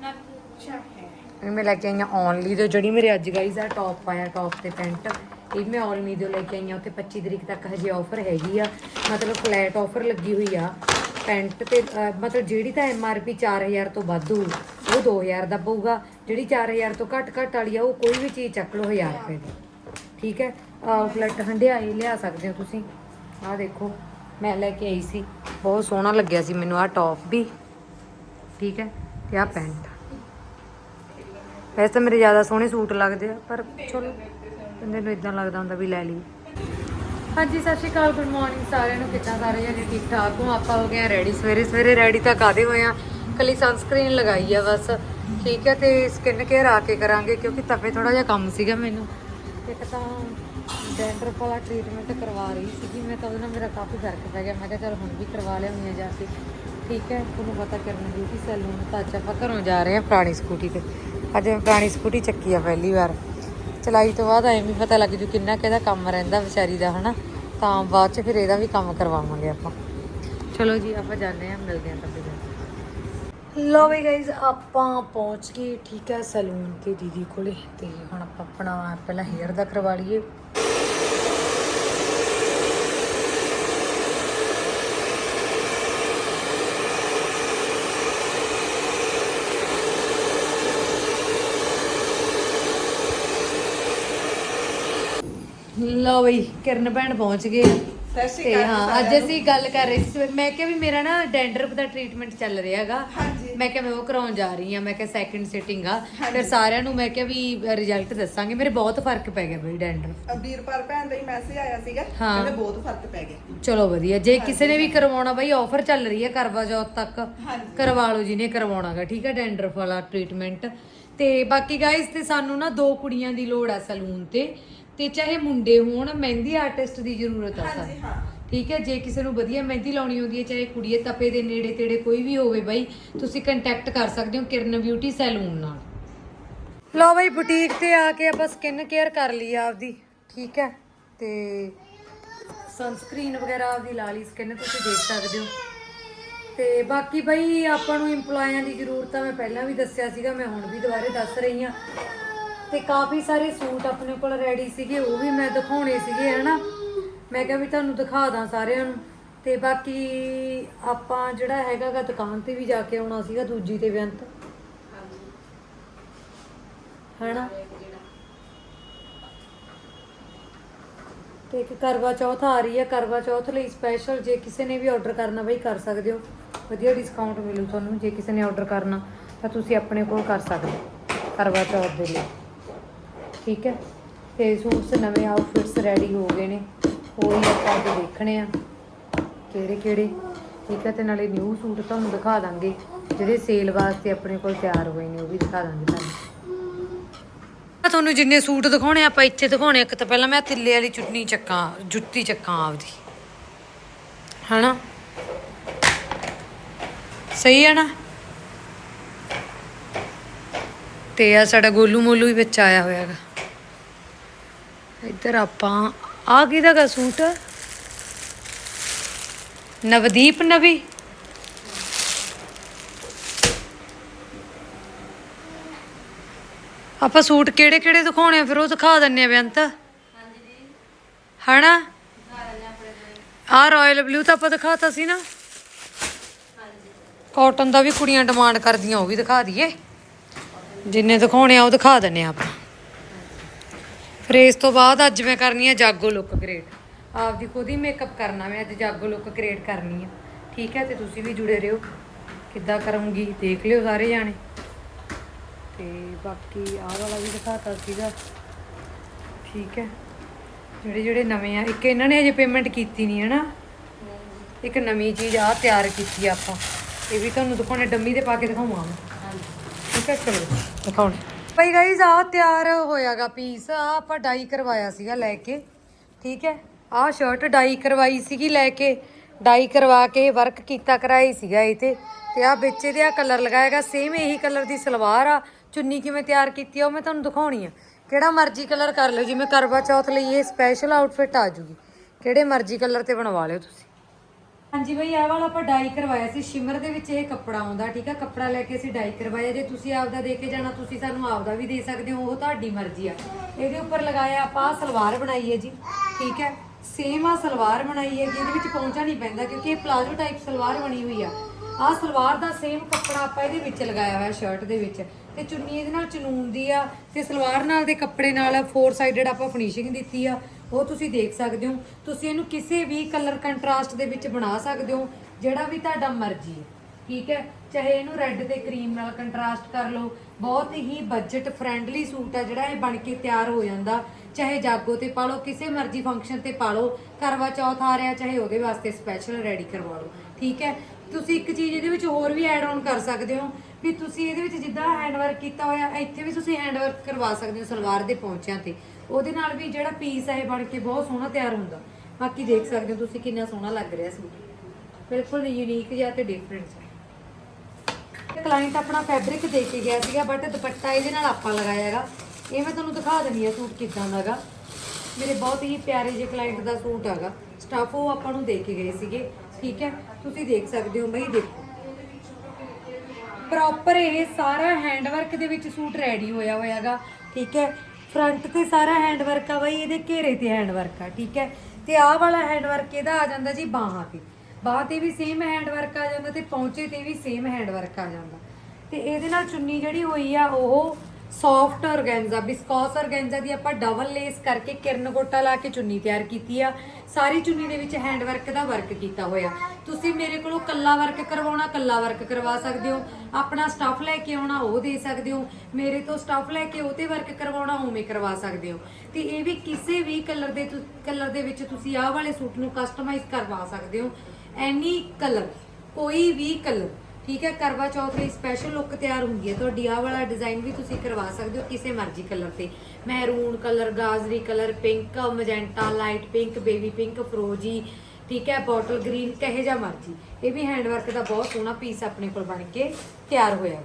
ਨਾ ਹੈ। ਇਹ ਮੈਂ ਲੈ ਕੇ ਆਈਆਂ ਓਨਲੀ ਤੋਂ ਜਿਹੜੀ ਮੇਰੇ ਅੱਜ ਗਾਈਜ਼ ਆ ਟੌਪ ਪਾਇਆ ਟੌਪ ਤੇ ਪੈਂਟ ਇਹ ਮੈਂ ਓਨਲੀ ਤੋਂ ਲੈ ਕੇ ਆਈਆਂ ਉੱਥੇ 25 ਤਰੀਕ ਤੱਕ ਹਜੇ ਆਫਰ ਹੈਗੀ ਆ। ਮਤਲਬ ਫਲੈਟ ਆਫਰ ਲੱਗੀ ਹੋਈ ਆ। ਪੈਂਟ ਤੇ ਅਹ, ਮਤਲਬ ਜਿਹੜੀ ਤਾਂ ਐਮਆਰਪੀ 4000 ਤੋਂ ਵੱਧ ਹੋਊ ਉਹ 2000 ਦਾ ਪਊਗਾ। ਜਿਹੜੀ 4000 ਤੋਂ ਘੱਟ ਘੱਟ ਵਾਲੀ ਆ ਉਹ ਕੋਈ ਵੀ ਚੀਜ਼ ਚੱਕ ਲਓ 1000 ਰੁਪਏ ਦੀ। ਠੀਕ ਹੈ? ਆਊਟਲੈਟ ਹੰਡਿਆਈ ਲਿਆ ਸਕਦੇ ਹੋ ਤੁਸੀਂ। ਆਹ ਦੇਖੋ ਮੈਂ ਲੈ ਕੇ ਆਈ ਸੀ। ਬਹੁਤ ਸੋਹਣਾ ਲੱਗਿਆ ਸੀ ਮੈਨੂੰ ਆਹ ਟੌਪ ਵੀ। ਠੀਕ ਹੈ? ਤੇ ਆਹ ਪੈਂਟ। ਵੈਸੇ ਤਾਂ ਮੇਰੇ ਜ਼ਿਆਦਾ ਸੋਹਣੇ ਸੂਟ ਲੱਗਦੇ ਆ, ਪਰ ਚਲੋ ਬੰਦੇ ਨੂੰ ਇਦਾਂ ਲੱਗਦਾ ਹੁੰਦਾ ਵੀ ਲੈ ਲਈਏ ਹਾਂਜੀ, ਸਤਿ ਸ਼੍ਰੀ ਅਕਾਲ ਗੁੱਡ ਮਾਰਨਿੰਗ ਸਾਰਿਆਂ ਨੂੰ, ਕਿੱਦਾਂ ਸਾਰੇ ਜਣੇ? ਠੀਕ ਠਾਕ ਹੋ? ਆਪਾਂ ਹੋ ਗਏ ਆ ਰੈਡੀ ਸਵੇਰੇ ਸਵੇਰੇ ਰੈਡੀ ਤਾਂ ਕਾਦੇ ਹੋਏ ਆ? ਕੱਲੀ ਸਨਸਕ੍ਰੀਨ ਲਗਾਈ ਆ ਬਸ। ਠੀਕ ਹੈ ਤੇ ਸਕਿਨ ਕੇਅਰ ਆ ਕੇ ਕਰਾਂਗੇ, ਕਿਉਂਕਿ ਤਪੇ ਥੋੜਾ ਜਿਹਾ ਕੰਮ ਸੀਗਾ ਮੈਨੂੰ। ਇੱਕ ਤਾਂ ਡੈਂਡਰਫ ਵਾਲਾ ਟ੍ਰੀਟਮੈਂਟ ਕਰਵਾ ਰਹੀ ਸੀਗੀ, ਮੈਂ ਤਾਂ ਉਹਦੇ ਨਾਲ ਮੇਰਾ ਕਾਫੀ ਫ਼ਰਕ ਪੈ ਗਿਆ। ਮੈਂ ਕਿਹਾ ਚਲ ਹੁਣ ਵੀ ਕਰਵਾ ਲਿਆਉਂਦੀ ਆ ਜਾ ਕੇ। ਠੀਕ ਹੈ, ਤੁਹਾਨੂੰ ਪਤਾ ਕਰਨ ਬਿਊਟੀ ਸੈਲੂਨ ਤਾਂ ਅੱਜ ਆਪਾਂ ਘਰੋਂ ਜਾ ਰਹੇ ਹਾਂ ਪੁਰਾਣੀ ਸਕੂਟੀ ਤੇ। ਅੱਜ ਮੈਂ ਪੁਰਾਣੀ ਸਕੂਟੀ ਚੱਕੀ ਆ ਪਹਿਲੀ ਵਾਰ। ਚਲਾਈ ਤੋਂ ਬਾਅਦ ਐਵੇਂ ਵੀ ਪਤਾ ਲੱਗ ਜੂ ਕਿੰਨਾ ਕਿਹਦਾ ਕੰਮ ਰਹਿੰਦਾ ਵਿਚਾਰੀ ਦਾ, ਹਨਾ? ਤਾਂ ਬਾਅਦ ਚ ਫਿਰ ਇਹਦਾ ਵੀ ਕੰਮ ਕਰਵਾਵਾਂਗੇ ਆਪਾਂ। ਚਲੋ ਜੀ, ਆਪਾਂ ਜਾਂਦੇ ਹਾਂ, ਮਿਲਦੇ ਹਾਂ ਤੁਹਾਡੇ ਨਾਲ ਲੋ ਵੀ ਗਾਇਜ਼ ਆਪਾਂ ਪਹੁੰਚ ਗਏ, ਠੀਕ ਹੈ, ਸੈਲੂਨ ਤੇ ਦੀਦੀ ਕੋਲੇ। ਤੇ ਹੁਣ ਆਪਾਂ ਆਪਣਾ ਪਹਿਲਾਂ ਹੇਅਰ ਦਾ ਕਰਵਾ ਲਈਏ। ਲੋ ਬਈ ਕਿਰਨ ਭੈਣ ਪਹੁੰਚ ਗਏ ਸਤਿ ਸ਼੍ਰੀ ਤੇ ਅਕਾਲ ਹਾਂ ਅੱਜ ਅਸੀਂ ਗੱਲ ਕਰ ਰਹੇ ਸੀ ਮੈਂ ਕਿਹਾ ਵੀ ਮੇਰਾ ਨਾ ਡੈਂਡਰਫ ਦਾ ਟ੍ਰੀਟਮੈਂਟ ਚੱਲ ਰਿਹਾ ਹੈਗਾ। ਹਾਂਜੀ। ਮੈਂ ਕਿਹਾ ਮੈਂ ਉਹ ਕਰਾਉਣ ਜਾ ਰਹੀ ਹਾਂ ਮੈਂ ਕਿਹਾ ਸੈਕਿੰਡ ਸਿਟਿੰਗ ਆ। ਫਿਰ ਸਾਰਿਆਂ ਨੂੰ ਮੈਂ ਕਿਹਾ ਵੀ ਰਿਜ਼ਲਟ ਦੱਸਾਂਗੇ। ਮੇਰੇ ਬਹੁਤ ਫ਼ਰਕ ਪੈ ਗਿਆ ਬਈ ਡੈਂਡਰਫ। ਵੀਰਪਾਲ ਭੈਣ ਦਾ ਹੀ ਮੈਸੇਜ ਆਇਆ ਸੀਗਾ। ਕਹਿੰਦੇ ਬਹੁਤ ਫ਼ਰਕ ਪੈ ਗਿਆ। ਚਲੋ ਵਧੀਆ ਜੇ ਕਿਸੇ ਨੇ ਵੀ ਕਰਵਾਉਣਾ ਬਈ ਆਫਰ ਚੱਲ ਰਹੀ ਹੈ ਕਰਵਾ ਚੌਥ ਤੱਕ। ਕਰਵਾ ਲਓ ਜਿਹਨੇ ਕਰਵਾਉਣਾਗਾ ਠੀਕ ਹੈ ਡੈਂਡਰਫ ਵਾਲਾ ਟ੍ਰੀਟਮੈਂਟ ਤੇ ਬਾਕੀ ਗਾਇਸ ਤੇ ਸਾਨੂੰ ਨਾ ਦੋ ਕੁੜੀਆਂ ਦੀ ਲੋੜ ਆ ਸਲੂਨ ਤੇ। ਤੇ ਚਾਹੇ ਮੁੰਡੇ ਹੋਣ ਮਹਿੰਦੀ ਆਰਟਿਸਟ ਦੀ ਜ਼ਰੂਰਤ ਆ ਸਾਨੂੰ। ਠੀਕ ਹੈ ਜੇ ਕਿਸੇ ਨੂੰ ਵਧੀਆ ਮਹਿੰਦੀ ਲਾਉਣੀ ਹੁੰਦੀ ਹੈ ਚਾਹੇ ਕੁੜੀਏ ਤਪੇ ਦੇ ਨੇੜੇ ਤੇੜੇ ਕੋਈ ਵੀ ਹੋਵੇ ਬਾਈ ਤੁਸੀਂ ਕੰਟੈਕਟ ਕਰ ਸਕਦੇ ਹੋ ਕਿਰਨ ਬਿਊਟੀ ਸੈਲੂਨ ਨਾਲ। ਲਓ ਬਾਈ ਬੁਟੀਕ ਤੇ ਆ ਕੇ ਆਪਾਂ ਸਕਿਨ ਕੇਅਰ ਕਰ ਲਈ ਆ ਆਪਦੀ ਠੀਕ ਹੈ? ਤੇ ਸਨਸਕ੍ਰੀਨ ਵਗੈਰਾ ਆਪਦੀ ਲਾ ਲਈ ਸਕਿਨ ਤੁਸੀਂ ਦੇਖ ਸਕਦੇ ਹੋ। ਤੇ ਬਾਕੀ ਬਈ ਆਪਾਂ ਨੂੰ EMPLOYEEਆਂ ਦੀ ਜ਼ਰੂਰਤ ਆ ਮੈਂ ਪਹਿਲਾਂ ਵੀ ਦੱਸਿਆ ਸੀਗਾ ਮੈਂ ਹੁਣ ਵੀ ਦੁਬਾਰੇ ਦੱਸ ਰਹੀ ਹਾਂ। ਤੇ ਕਾਫੀ ਸਾਰੇ ਸੂਟ ਆਪਣੇ ਕੋਲ ਰੈਡੀ ਸੀਗੇ, ਉਹ ਵੀ ਮੈਂ ਦਿਖਾਉਣੇ ਸੀਗੇ, ਹਨਾ? ਮੈਂ ਕਿਹਾ ਵੀ ਤੁਹਾਨੂੰ ਦਿਖਾ ਦਾਂ ਸਾਰਿਆਂ ਨੂੰ। ਤੇ ਬਾਕੀ ਆਪਾਂ ਜਿਹੜਾ ਹੈਗਾਗਾ ਦੁਕਾਨ ਤੇ ਵੀ ਜਾ ਕੇ ਆਉਣਾ ਸੀਗਾ, ਦੂਜੀ ਤੇ ਬੇਅੰਤ। ਹਨਾ? ਤੇ ਇੱਕ ਕਰਵਾ ਚੌਥ ਆ ਰਹੀ ਹੈ ਕਰਵਾ ਚੌਥ ਲਈ ਸਪੈਸ਼ਲ ਜੇ ਕਿਸੇ ਨੇ ਵੀ ਆਰਡਰ ਕਰਨਾ ਬਈ ਕਰ ਸਕਦੇ ਹੋ। ਵਧੀਆ ਡਿਸਕਾਊਂਟ ਮਿਲੂ ਤੁਹਾਨੂੰ, ਜੇ ਕਿਸੇ ਨੇ ਆਰਡਰ ਕਰਨਾ, ਤਾਂ ਤੁਸੀਂ ਆਪਣੇ ਕੋਲ ਕਰ ਸਕਦੇ ਹੋ, ਕਰਵਾ ਚੌਥ ਦੇ ਲਈ। ਠੀਕ ਹੈ? ਤੇ ਸੂਟਸ ਨਵੇਂ ਆਊਟਫਿਟਸ ਰੈਡੀ ਹੋ ਗਏ ਨੇ। ਉਹ ਹੀ ਆਪਾਂ ਅੱਜ ਦੇਖਣੇ ਆ। ਕਿਹੜੇ ਕਿਹੜੇ? ਠੀਕ ਹੈ, ਤੇ ਨਾਲੇ ਨਿਊ ਸੂਟ ਤੁਹਾਨੂੰ ਦਿਖਾ ਦਾਂਗੇ। ਜਿਹੜੇ ਸੇਲ ਵਾਸਤੇ ਆਪਣੇ ਕੋਲ ਤਿਆਰ ਹੋਏ ਨੇ, ਉਹ ਵੀ ਦਿਖਾ ਦਾਂਗੇ ਤੁਹਾਨੂੰ। ਤੁਹਾਨੂੰ ਜਿੰਨੇ ਸੂਟ ਦਿਖਾਉਣੇ ਆਪਾਂ ਇੱਥੇ ਦਿਖਾਉਣੇ ਇੱਕ ਤਾਂ ਪਹਿਲਾਂ ਮੈਂ ਥਿੱਲੇ ਵਾਲੀ ਚੁੰਨੀ ਚੱਕਾਂ, ਜੁੱਤੀ ਚੱਕਾਂ ਆਪਦੀ। ਹਨਾ? ਸਹੀ ਹੈ ਨਾ? ਤੇ ਆ ਸਾਡਾ ਗੋਲੂ ਮੋਲੂ ਵੀ ਵਿੱਚ ਆਇਆ ਹੋਇਆ ਹੈਗਾ। ਇੱਧਰ ਆਪਾਂ, ਆ ਕਿਹਦਾ ਗਾ ਸੂਟ? ਨਵਦੀਪ ਨਵੀ? ਆਪਾਂ ਸੂਟ ਕਿਹੜੇ ਕਿਹੜੇ ਦਿਖਾਉਣੇ ਆ? ਫਿਰ ਉਹ ਦਿਖਾ ਦਿੰਨੇ ਆ ਬੇਅੰਤ। ਹਨਾ? ਆ ਰਾਇਲ ਬਲੂ ਤਾਂ ਆਪਾਂ ਦਿਖਾਤਾ ਸੀ ਨਾ। ਕਾਟਨ ਦਾ ਵੀ ਕੁੜੀਆਂ ਡਿਮਾਂਡ ਕਰਦੀਆਂ, ਉਹ ਵੀ ਦਿਖਾ ਦਈਏ। ਜਿੰਨੇ ਦਿਖਾਉਣੇ ਆ ਉਹ ਦਿਖਾ ਦਿੰਨੇ ਆ ਆਪਾਂ। ਫਿਰ ਇਸ ਤੋਂ ਬਾਅਦ ਅੱਜ ਮੈਂ ਕਰਨੀ ਆ ਜਾਗੋ ਲੁੱਕ ਕ੍ਰੀਏਟ ਆਪਦੀ ਖੁਦ ਹੀ ਮੇਕਅਪ ਕਰਨਾ ਮੈਂ ਅੱਜ ਜਾਗੋ ਲੁੱਕ ਕ੍ਰੀਏਟ ਕਰਨੀ ਆ। ਠੀਕ ਹੈ? ਤੇ ਤੁਸੀਂ ਵੀ ਜੁੜੇ ਰਹੋ। ਕਿੱਦਾਂ ਕਰੂੰਗੀ ਦੇਖ ਲਿਓ ਸਾਰੇ ਜਾਣੇ। ਤੇ ਬਾਕੀ ਆਹ ਵਾਲਾ ਵੀ ਦਿਖਾਤਾ ਸੀਗਾ। ਠੀਕ ਹੈ? ਜਿਹੜੇ ਜਿਹੜੇ ਨਵੇਂ ਆ ਇੱਕ ਇਹਨਾਂ ਨੇ ਅਜੇ ਪੇਮੈਂਟ ਕੀਤੀ ਨਹੀਂ ਹੈ ਨਾ ਇੱਕ ਨਵੀਂ ਚੀਜ਼ ਆ ਤਿਆਰ ਕੀਤੀ ਆਪਾਂ। ਇਹ ਵੀ ਤੁਹਾਨੂੰ ਦਿਖਾਉਣੇ ਡੰਮੀ ਤੇ ਪਾ ਕੇ ਦਿਖਾਵਾਂ ਮੈਂ। ਠੀਕ ਹੈ? ਚਲੋ ਦਿਖਾਉਣੇ। ਭਾਈ ਗਾਈਜ਼ ਆ ਤਿਆਰ ਹੋਇਆਗਾ ਪੀਸ ਆ ਆਪਾਂ ਡਾਈ ਕਰਵਾਇਆ ਸੀਗਾ ਲੈ ਕੇ। ਠੀਕ ਹੈ? ਆ ਸ਼ਰਟ ਡਾਈ ਕਰਵਾਈ ਸੀਗੀ ਲੈ ਕੇ। ਡਾਈ ਕਰਵਾ ਕੇ ਵਰਕ ਕੀਤਾ ਕਰਾਈ ਸੀਗਾ ਇਹ ਤੇ। ਤੇ ਆ ਵਿੱਚ ਇਹਦੇ ਆ ਕਲਰ ਲਗਾਏਗਾ ਸੇਮ ਇਹੀ ਕਲਰ ਦੀ ਸਲਵਾਰ ਆ। ਚੁੰਨੀ ਕਿਵੇਂ ਤਿਆਰ ਕੀਤੀ ਆ ਉਹ ਮੈਂ ਤੁਹਾਨੂੰ ਦਿਖਾਉਣੀ ਆ। ਕਿਹੜਾ ਮਰਜ਼ੀ ਕਲਰ ਕਰ ਲਿਓ। ਜਿਵੇਂ ਕਰਵਾ ਚੌਥ ਲਈ ਇਹ ਸਪੈਸ਼ਲ ਆਊਟਫਿਟ ਆ ਜੂਗੀ। ਕਿਹੜੇ ਮਰਜ਼ੀ ਕਲਰ ਤੇ ਬਣਵਾ ਲਿਓ ਤੁਸੀਂ। ਹਾਂਜੀ ਬਈ, ਆਹ ਵਾਲਾ ਆਪਾਂ ਡਾਈ ਕਰਵਾਇਆ ਸੀ। ਸ਼ਿਮਰ ਦੇ ਵਿੱਚ ਇਹ ਕੱਪੜਾ ਆਉਂਦਾ, ਠੀਕ ਆ? ਕੱਪੜਾ ਲੈ ਕੇ ਅਸੀਂ ਡਾਈ ਕਰਵਾਇਆ। ਜੇ ਤੁਸੀਂ ਆਪਦਾ ਦੇ ਕੇ ਜਾਣਾ, ਤੁਸੀਂ ਸਾਨੂੰ ਆਪਦਾ ਵੀ ਦੇ ਸਕਦੇ ਹੋ, ਉਹ ਤੁਹਾਡੀ ਮਰਜ਼ੀ ਆ। ਇਹਦੇ ਉੱਪਰ ਲਗਾਇਆ ਆਪਾਂ ਆਹ ਸਲਵਾਰ ਬਣਾਈ ਹੈ ਜੀ, ਠੀਕ ਹੈ? ਸੇਮ ਆ ਸਲਵਾਰ ਬਣਾਈ ਹੈ, ਜਿਹਦੇ ਵਿੱਚ ਪਹੁੰਚਾ ਨਹੀਂ ਪੈਂਦਾ, ਕਿਉਂਕਿ ਇਹ ਪਲਾਜ਼ੋ ਟਾਈਪ ਸਲਵਾਰ ਬਣੀ ਹੋਈ ਆ। ਆਹ ਸਲਵਾਰ ਦਾ ਸੇਮ ਕੱਪੜਾ ਆਪਾਂ ਇਹਦੇ ਵਿੱਚ ਲਗਾਇਆ ਹੋਇਆ ਸ਼ਰਟ ਦੇ ਵਿੱਚ। ਤੇ ਚੁੰਨੀ ਇਹਦੇ ਨਾਲ ਚਨੂਨ ਦੀ ਆ, ਤੇ ਸਲਵਾਰ ਨਾਲ ਦੇ ਕੱਪੜੇ ਨਾਲ ਫੋਰ ਸਾਈਡਡ ਆਪਾਂ ਫਿਨਿਸ਼ਿੰਗ ਦਿੱਤੀ ਆ। ਉਹ ਤੁਸੀਂ ਦੇਖ ਸਕਦੇ ਹੋ। ਤੁਸੀਂ ਇਹਨੂੰ ਕਿਸੇ ਵੀ ਕਲਰ ਕੰਟਰਾਸਟ ਦੇ ਵਿੱਚ ਬਣਾ ਸਕਦੇ ਹੋ, ਜਿਹੜਾ ਵੀ ਤੁਹਾਡਾ ਮਰਜ਼ੀ ਹੈ। ਠੀਕ ਹੈ? ਚਾਹੇ ਇਹਨੂੰ ਰੈੱਡ ਤੇ ਕਰੀਮ ਨਾਲ ਕੰਟਰਾਸਟ ਕਰ ਲਓ। ਬਹੁਤ ਹੀ ਬਜਟ ਫ੍ਰੈਂਡਲੀ ਸੂਟ ਹੈ ਜਿਹੜਾ ਇਹ ਬਣ ਕੇ ਤਿਆਰ ਹੋ ਜਾਂਦਾ। ਚਾਹੇ ਜਾਗੋ ਤੇ ਪਾ ਲਓ, ਕਿਸੇ ਮਰਜ਼ੀ ਫੰਕਸ਼ਨ ਤੇ ਪਾ ਲਓ। ਕਰਵਾ ਚੌਥ ਆ ਰਿਹਾ, ਚਾਹੇ ਉਹਦੇ ਵਾਸਤੇ ਸਪੈਸ਼ਲ ਰੈਡੀ ਕਰਵਾ ਲਓ। ਠੀਕ ਹੈ? ਤੁਸੀਂ ਇੱਕ ਚੀਜ਼ ਇਹਦੇ ਵਿੱਚ ਹੋਰ ਵੀ ਐਡ ਆਨ ਕਰ ਸਕਦੇ ਹੋ। ਵੀ ਤੁਸੀਂ ਇਹਦੇ ਵਿੱਚ ਜਿੱਦਾਂ ਹੈਂਡ ਵਰਕ ਕੀਤਾ ਹੋਇਆ, ਇੱਥੇ ਵੀ ਤੁਸੀਂ ਹੈਂਡ ਵਰਕ ਕਰਵਾ ਸਕਦੇ ਹੋ ਸਲਵਾਰ ਦੇ ਪੌਂਚਿਆਂ ਤੇ। ਉਹਦੇ ਨਾਲ ਵੀ ਜਿਹੜਾ ਪੀਸ ਹੈ ਇਹ ਬਣ ਕੇ ਬਹੁਤ ਸੋਹਣਾ ਤਿਆਰ ਹੁੰਦਾ। ਬਾਕੀ ਦੇਖ ਸਕਦੇ ਹੋ ਤੁਸੀਂ ਕਿੰਨਾ ਸੋਹਣਾ ਲੱਗ ਰਿਹਾ ਸੂਟ। ਬਿਲਕੁਲ ਯੂਨੀਕ ਜਿਹਾ ਤੇ ਡਿਫਰੈਂਟ ਹੈ ਕਲਾਇੰਟ ਆਪਣਾ ਫੈਬਰਿਕ ਦੇ ਕੇ ਗਿਆ ਸੀਗਾ ਬਟ ਦੁਪੱਟਾ ਇਹਦੇ ਨਾਲ ਆਪਾਂ ਲਗਾਇਆ ਹੈਗਾ। ਇਹ ਮੈਂ ਤੁਹਾਨੂੰ ਦਿਖਾ ਦਿੰਦੀ ਆ ਸੂਟ ਕਿਦਾਂ ਦਾਗਾ ਮੇਰੇ ਬਹੁਤ ਹੀ ਪਿਆਰੇ ਜਿਹੇ ਕਲਾਇੰਟ ਦਾ ਸੂਟ ਹੈਗਾ। ਸਟਾਫ ਉਹ ਆਪਾਂ ਨੂੰ ਦੇ ਕੇ ਗਏ ਸੀਗੇ, ਠੀਕ ਹੈ? ਤੁਸੀਂ ਦੇਖ ਸਕਦੇ ਹੋ, ਬਈ ਦੇਖੋ। ਪ੍ਰੋਪਰ ਇਹ ਸਾਰਾ ਹੈਂਡਵਰਕ ਦੇ ਵਿੱਚ ਸੂਟ ਰੈਡੀ ਹੋਇਆ ਹੋਇਆਗਾ ਠੀਕ ਹੈ? ਫਰੰਟ ਤੇ ਸਾਰਾ ਹੈਂਡ ਵਰਕ ਆ ਬਾਈ, ਇਹਦੇ ਘੇਰੇ ਤੇ ਹੈਂਡ ਵਰਕ ਆ, ਠੀਕ ਹੈ? ਤੇ ਆਹ ਵਾਲਾ ਹੈਂਡ ਵਰਕ ਇਹਦਾ ਆ ਜਾਂਦਾ ਜੀ ਬਾਹਾਂ ਤੇ। ਬਾਹਾਂ ਤੇ ਵੀ ਸੇਮ ਹੈਂਡ ਵਰਕ ਆ ਜਾਂਦਾ ਤੇ ਪੌਂਚੇ ਤੇ ਵੀ ਸੇਮ ਹੈਂਡ ਵਰਕ ਆ ਜਾਂਦਾ। ਤੇ ਇਹਦੇ ਨਾਲ ਚੁੰਨੀ ਜਿਹੜੀ ਹੋਈ ਆ, ਉਹ ਸੌਫਟ ਔਰਗੈਂਜ਼ਾ, ਬਿਸਕੋਸ ਔਰਗੈਂਜ਼ਾ ਦੀ ਆਪਾਂ ਡਬਲ ਲੇਸ ਕਰਕੇ ਕਿਰਨ ਗੋਟਾ ਲਾ ਕੇ ਚੁੰਨੀ ਤਿਆਰ ਕੀਤੀ ਆ। ਸਾਰੀ ਚੁੰਨੀ ਦੇ ਵਿੱਚ ਹੈਂਡ ਵਰਕ ਦਾ ਵਰਕ ਕੀਤਾ ਹੋਇਆ। ਤੁਸੀਂ ਮੇਰੇ ਕੋਲੋਂ ਕੱਲਾ ਵਰਕ ਕਰਵਾਉਣਾ, ਕੱਲਾ ਵਰਕ ਕਰਵਾ ਸਕਦੇ ਹੋ। ਆਪਣਾ ਸਟਾਫ ਲੈ ਕੇ ਆਉਣਾ, ਉਹ ਦੇ ਸਕਦੇ ਹੋ। ਮੇਰੇ ਤੋਂ ਸਟਾਫ ਲੈ ਕੇ ਉਹ ਤੇ ਵਰਕ ਕਰਵਾਉਣਾ, ਉਵੇਂ ਕਰਵਾ ਸਕਦੇ ਹੋ। ਤੇ ਇਹ ਵੀ ਕਿਸੇ ਵੀ ਕਲਰ ਦੇ ਕਲਰ ਦੇ ਵਿੱਚ ਤੁਸੀਂ ਆਹ ਵਾਲੇ ਸੂਟ ਨੂੰ ਕਸਟਮਾਈਜ਼ ਕਰਵਾ ਸਕਦੇ ਹੋ। ਐਨੀ ਕਲਰ, ਕੋਈ ਵੀ ਕਲਰ। ਠੀਕ ਹੈ, ਕਰਵਾ ਚੌਥ ਲਈ ਸਪੈਸ਼ਲ ਲੁੱਕ ਤਿਆਰ ਹੁੰਦੀ ਹੈ। ਤੁਹਾਡੀ ਆਹ ਵਾਲਾ ਡਿਜ਼ਾਈਨ ਵੀ ਤੁਸੀਂ ਕਰਵਾ ਸਕਦੇ ਹੋ ਕਿਸੇ ਮਰਜ਼ੀ ਕਲਰ ਤੇ। ਮਹਿਰੂਨ colour ਗਾਜ਼ਰੀ colour pink magenta light pink baby pink ਫਰੋਜੀ ਠੀਕ ਹੈ ਬੋਟਲ ਗ੍ਰੀਨ ਕਹੇ ਜਾ ਮਰਜ਼ੀ। ਇਹ ਵੀ ਹੈਂਡਵਰਕ ਦਾ ਬਹੁਤ ਸੋਹਣਾ ਪੀਸ ਆਪਣੇ ਕੋਲ ਬਣ ਕੇ ਤਿਆਰ ਹੋਇਆ ਹੈ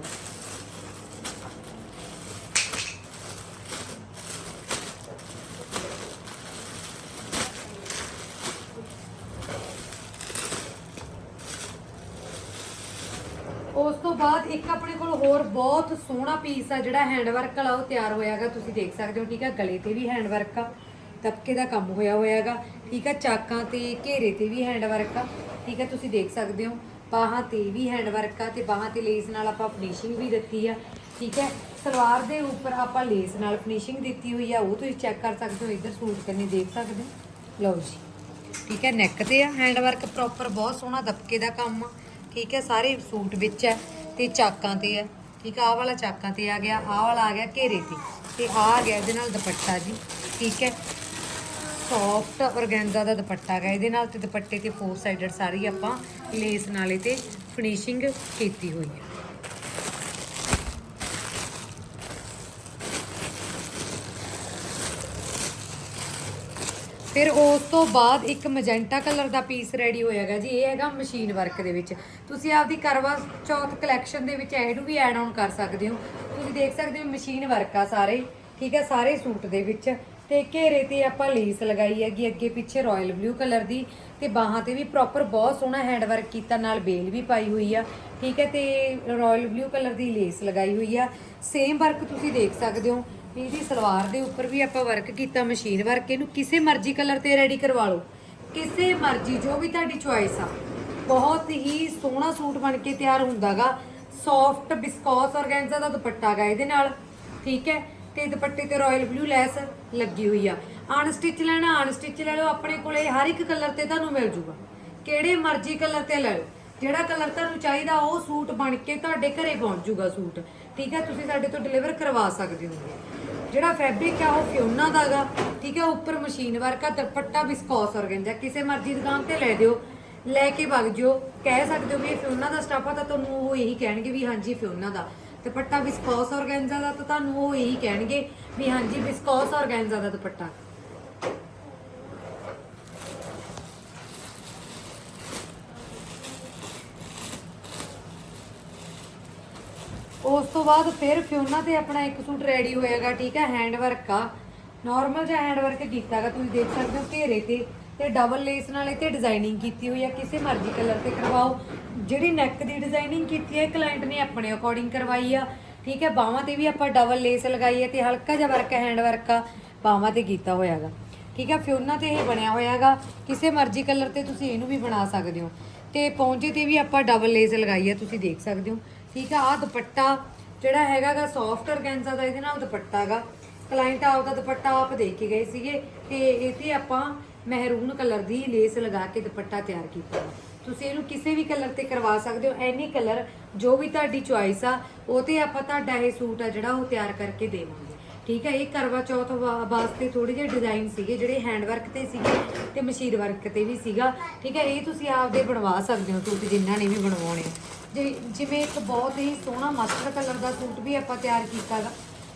ਉਸ ਤੋਂ ਬਾਅਦ ਇੱਕ ਆਪਣੇ ਕੋਲ ਹੋਰ ਬਹੁਤ ਸੋਹਣਾ ਪੀਸ ਆ ਜਿਹੜਾ ਹੈਂਡ ਵਰਕ ਵਾਲਾ, ਉਹ ਤਿਆਰ ਹੋਇਆਗਾ, ਤੁਸੀਂ ਦੇਖ ਸਕਦੇ ਹੋ, ਠੀਕ ਆ? ਗਲੇ ਤੇ ਵੀ ਹੈਂਡ ਵਰਕ ਆ ਤਬਕੇ ਦਾ ਕੰਮ ਹੋਇਆ ਹੋਇਆਗਾ, ਠੀਕ ਆ? ਚਾਕਾਂ ਤੇ, ਘੇਰੇ ਤੇ ਵੀ ਹੈਂਡ ਵਰਕ ਆ, ਠੀਕ ਆ? ਤੁਸੀਂ ਦੇਖ ਸਕਦੇ ਹੋ, ਬਾਹਾਂ ਤੇ ਵੀ ਹੈਂਡ ਵਰਕ ਆ, ਤੇ ਬਾਹਾਂ ਤੇ ਲੇਸ ਨਾਲ ਆਪਾਂ ਫਿਨਿਸ਼ਿੰਗ ਵੀ ਦਿੱਤੀ ਆ, ਠੀਕ ਹੈ ਸਲਵਾਰ ਦੇ ਉੱਪਰ ਆਪਾਂ ਲੇਸ ਨਾਲ ਫਿਨਿਸ਼ਿੰਗ ਦਿੱਤੀ ਹੋਈ ਆ, ਉਹ ਤੁਸੀਂ ਚੈੱਕ ਕਰ ਸਕਦੇ ਹੋ, ਇੱਧਰ ਸੂਟ ਕਰਨੀ ਦੇਖ ਸਕਦੇ ਹੋ। ਲਓ ਜੀ, ਠੀਕ ਹੈ ਨੈਕ ਤੇ ਆ ਹੈਂਡ ਵਰਕ ਪ੍ਰੋਪਰ ਬਹੁਤ ਸੋਹਣਾ ਦਬਕੇ ਦਾ ਕੰਮ ਆ, ਠੀਕ ਹੈ ਸਾਰੇ ਸੂਟ ਵਿੱਚ ਹੈ ਤੇ ਚਾਕਾਂ ਤੇ ਹੈ ਠੀਕ ਆ, ਆਹ ਵਾਲਾ ਚਾਕਾਂ ਤੇ ਆ ਗਿਆ, ਆਹ ਵਾਲਾ ਆ ਗਿਆ ਘੇਰੇ ਤੇ। ਤੇ ਆਹ ਆ ਗਿਆ ਇਹਦੇ ਨਾਲ ਦੁਪੱਟਾ ਜੀ। ਠੀਕ ਹੈ? ਸੌਫਟ ਔਰਗੈਂਜ਼ਾ ਦਾ ਦੁਪੱਟਾ ਹੈ ਇਹਦੇ ਨਾਲ ਤੇ ਦੁਪੱਟੇ ਤੇ ਫੋਰ ਸਾਈਡਡ ਸਾਰੀ ਆਪਾਂ ਲੇਸ ਨਾਲੇ ਤੇ ਫਿਨਿਸ਼ਿੰਗ ਕੀਤੀ ਹੋਈ ਹੈ। ਫਿਰ ਉਸ ਤੋਂ ਬਾਅਦ ਇੱਕ ਮੈਜੈਂਟਾ ਕਲਰ ਦਾ ਪੀਸ ਰੈਡੀ ਹੋਇਆਗਾ ਜੀ, ਇਹ ਹੈਗਾ ਮਸ਼ੀਨ ਵਰਕ ਦੇ ਵਿੱਚ। ਤੁਸੀਂ ਆਪਦੀ ਕਰਵਾ ਚੌਥ ਕਲੈਕਸ਼ਨ ਦੇ ਵਿੱਚ ਇਹਨੂੰ ਵੀ ਐਡ ਆਨ ਕਰ ਸਕਦੇ ਹੋ। ਤੁਸੀਂ ਦੇਖ ਸਕਦੇ ਹੋ ਮਸ਼ੀਨ ਵਰਕ ਆ ਸਾਰੇ, ਠੀਕ ਹੈ ਸਾਰੇ ਸੂਟ ਦੇ ਵਿੱਚ। ਤੇ ਘੇਰੇ ਤੇ ਆਪਾਂ ਲੇਸ ਲਗਾਈ ਹੈਗੀ ਅੱਗੇ ਪਿੱਛੇ ਰਾਇਲ ਬਲੂ ਕਲਰ ਦੀ। ਤੇ ਬਾਹਾਂ ਤੇ ਵੀ ਪ੍ਰੋਪਰ ਬਹੁਤ ਸੋਹਣਾ ਹੈਂਡ ਵਰਕ ਕੀਤਾ, ਨਾਲ ਬੇਲ ਵੀ ਪਾਈ ਹੋਈ ਆ। ਠੀਕ ਹੈ ਤੇ ਰਾਇਲ ਬਲੂ ਕਲਰ ਦੀ ਲੇਸ ਲਗਾਈ ਹੋਈ ਆ। ਸੇਮ ਵਰਕ ਤੁਸੀਂ ਦੇਖ ਸਕਦੇ ਹੋ। ਵੀ ਇਹਦੀ ਸਲਵਾਰ ਦੇ ਉੱਪਰ ਵੀ ਆਪਾਂ ਵਰਕ ਕੀਤਾ ਮਸ਼ੀਨ ਵਰਕ ਇਹਨੂੰ ਕਿਸੇ ਮਰਜ਼ੀ ਕਲਰ ਤੇ ਰੈਡੀ ਕਰਵਾ ਲਓ। ਕਿਸੇ ਮਰਜ਼ੀ, ਜੋ ਵੀ ਤੁਹਾਡੀ ਚੁਆਇਸ ਆ। ਬਹੁਤ ਹੀ ਸੋਹਣਾ ਸੂਟ ਬਣ ਕੇ ਤਿਆਰ ਹੁੰਦਾਗਾ। ਸੌਫਟ ਬਿਸਕੋਸ ਔਰਗੈਂਜ਼ਾ ਦਾ ਦੁਪੱਟਾ ਗਾ ਇਹਦੇ ਨਾਲ, ਠੀਕ ਹੈ? ਤੇ ਦੁਪੱਟੇ ਤੇ ਰਾਇਲ ਬਲੂ ਲੈਸ ਲੱਗੀ ਹੋਈ ਆ। ਅਨਸਟਿਚ ਲੈਣਾ ਅਨਸਟਿਚ ਲੈ ਲਓ, ਆਪਣੇ ਕੋਲੇ ਹਰ ਇੱਕ ਕਲਰ ਤੇ ਤੁਹਾਨੂੰ ਮਿਲ ਜੂਗਾ। ਕਿਹੜੇ ਮਰਜ਼ੀ ਕਲਰ ਤੇ ਲੈ ਲਓ, ਜਿਹੜਾ ਕਲਰ ਤੁਹਾਨੂੰ ਚਾਹੀਦਾ, ਉਹ ਸੂਟ ਬਣ ਕੇ ਤੁਹਾਡੇ ਘਰੇ ਪਹੁੰਚ ਜੂਗਾ ਸੂਟ। ਠੀਕ ਹੈ, ਤੁਸੀਂ ਸਾਡੇ ਤੋਂ ਡਿਲੀਵਰ ਕਰਵਾ ਸਕਦੇ ਹੋ। ਜਿਹੜਾ ਫੈਬਰਿਕ ਆ, ਉਹ ਫਿਓਨਾ ਦਾਗਾ ਠੀਕ ਹੈ ਉੱਪਰ ਮਸ਼ੀਨ ਵਰਕ ਆ, ਦੁਪੱਟਾ ਵਿਸਕੋਸ ਔਰਗੈਂਜ਼ਾ ਕਿਸੇ ਮਰਜ਼ੀ ਦੁਕਾਨ ਤੇ ਲੈ ਦਿਓ, ਲੈ ਕੇ ਵਗ ਜਿਓ। ਕਹਿ ਸਕਦੇ ਹੋ ਵੀ ਇਹ ਫਿਓਨਾ ਦਾ ਸਟਾਫ ਆ, ਤਾਂ ਤੁਹਾਨੂੰ ਉਹ ਇਹੀ ਕਹਿਣਗੇ ਵੀ ਹਾਂਜੀ ਫਿਓਨਾ ਦਾ। ਦੁਪੱਟਾ ਵਿਸਕੋਸ ਔਰਗੈਂਜ਼ਾ ਦਾ ਤਾਂ ਤੁਹਾਨੂੰ ਉਹ ਇਹੀ ਕਹਿਣਗੇ ਵੀ ਹਾਂਜੀ ਵਿਸਕੋਸ ਔਰਗੈਂਜ਼ਾ ਦਾ ਦੁਪੱਟਾ। ਉਸ ਤੋਂ ਬਾਅਦ ਫਿਰ ਫਿਓਨਾ ਤੇ ਆਪਣਾ ਇੱਕ ਸੂਟ ਰੈਡੀ ਹੋਏਗਾ ਠੀਕ ਹੈ ਹੈਂਡ ਵਰਕ ਆ। ਨਾਰਮਲ ਜਿਹਾ ਹੈਂਡ ਵਰਕ ਕੀਤਾਗਾ, ਤੁਸੀਂ ਦੇਖ ਸਕਦੇ ਹੋ ਘੇਰੇ ਤੇ ਤੇ ਡਬਲ ਲੇਸ ਨਾਲ ਇਹ ਤੇ ਡਿਜ਼ਾਈਨਿੰਗ ਕੀਤੀ ਹੋਈ ਆ, ਕਿਸੇ ਮਰਜ਼ੀ ਕਲਰ ਤੇ ਕਰਵਾਓ। ਜਿਹੜੀ ਨੈਕ ਦੀ ਡਿਜ਼ਾਈਨਿੰਗ ਕੀਤੀ ਹੈ ਕਲਾਇੰਟ ਨੇ ਆਪਣੇ ਅਕੋਰਡਿੰਗ ਕਰਵਾਈ ਆ। ਠੀਕ ਹੈ ਬਾਹਾਂ ਤੇ ਵੀ ਆਪਾਂ ਡਬਲ ਲੇਸ ਲਗਾਈ ਹੈ ਤੇ ਹਲਕਾ ਜਿਹਾ ਵਰਕ ਹੈਂਡ ਵਰਕ ਆ, ਬਾਹਾਂ ਤੇ ਕੀਤਾ ਹੋਇਆਗਾ। ਠੀਕ ਹੈ ਫਿਓਨਾ ਤੇ ਇਹ ਬਣਿਆ ਹੋਇਆਗਾ, ਕਿਸੇ ਮਰਜ਼ੀ ਕਲਰ ਤੇ ਤੁਸੀਂ ਇਹਨੂੰ ਵੀ ਬਣਾ ਸਕਦੇ ਹੋ। ਤੇ ਪੌਂਚੇ ਤੇ ਵੀ ਆਪਾਂ ਡਬਲ ਲੇਸ ਲਗਾਈ ਹੈ ਤੁਸੀਂ ਦੇਖ ਸਕਦੇ ਹੋ। ਠੀਕ ਆ ਆ ਦੁਪੱਟਾ ਜਿਹੜਾ ਹੈਗਾਗਾ ਸੌਫਟ ਔਰਗੈਂਜ਼ਾ ਦਾ, ਇਹਦੇ ਨਾਲ ਦੁਪੱਟਾ ਹੈਗਾ ਕਲਾਇੰਟ ਆਪਦਾ ਦੁਪੱਟਾ ਆਪ ਦੇ ਕੇ ਗਏ ਸੀਗੇ ਤੇ ਇਹ ਤੇ ਆਪਾਂ ਮਹਿਰੂਨ ਕਲਰ ਦੀ ਲੇਸ ਲਗਾ ਕੇ ਦੁਪੱਟਾ ਤਿਆਰ ਕੀਤਾ। ਤੁਸੀਂ ਇਹਨੂੰ ਕਿਸੇ ਵੀ ਕਲਰ ਤੇ ਕਰਵਾ ਸਕਦੇ ਹੋ ਐਨੀ ਕਲਰ ਜੋ ਵੀ ਤੁਹਾਡੀ ਚੁਆਇਸ ਆ, ਉਹ ਤੇ ਆਪਾਂ ਤੁਹਾਡਾ ਇਹ ਸੂਟ ਆ ਜਿਹੜਾ ਉਹ ਤਿਆਰ ਕਰਕੇ ਦੇਵਾਂਗੇ। ਠੀਕ ਹੈ, ਇਹ ਕਰਵਾ ਚੌਥ ਵਾ- ਵਾਸਤੇ ਥੋੜੇ ਜਿਹੇ ਡਿਜ਼ਾਈਨ ਸੀਗੇ, ਜਿਹੜੇ ਹੈਂਡ ਵਰਕ ਤੇ ਸੀਗੇ ਤੇ ਮਸ਼ੀਨ ਵਰਕ ਤੇ ਵੀ ਸੀਗਾ। ਠੀਕ ਹੈ, ਇਹ ਤੁਸੀਂ ਆਪਦੇ ਬਣਵਾ ਸਕਦੇ ਹੋ ਤੁਸੀਂ ਜਿਨ੍ਹਾਂ ਨੇ ਵੀ ਬਣਵਾਉਣੇ ਜੇ, ਜਿਵੇਂ ਇੱਕ ਬਹੁਤ ਹੀ ਸੋਹਣਾ ਮਸਟਰ ਕਲਰ ਦਾ ਸੂਟ ਵੀ ਆਪਾਂ ਤਿਆਰ ਕੀਤਾ ਕੀਤਾਗਾ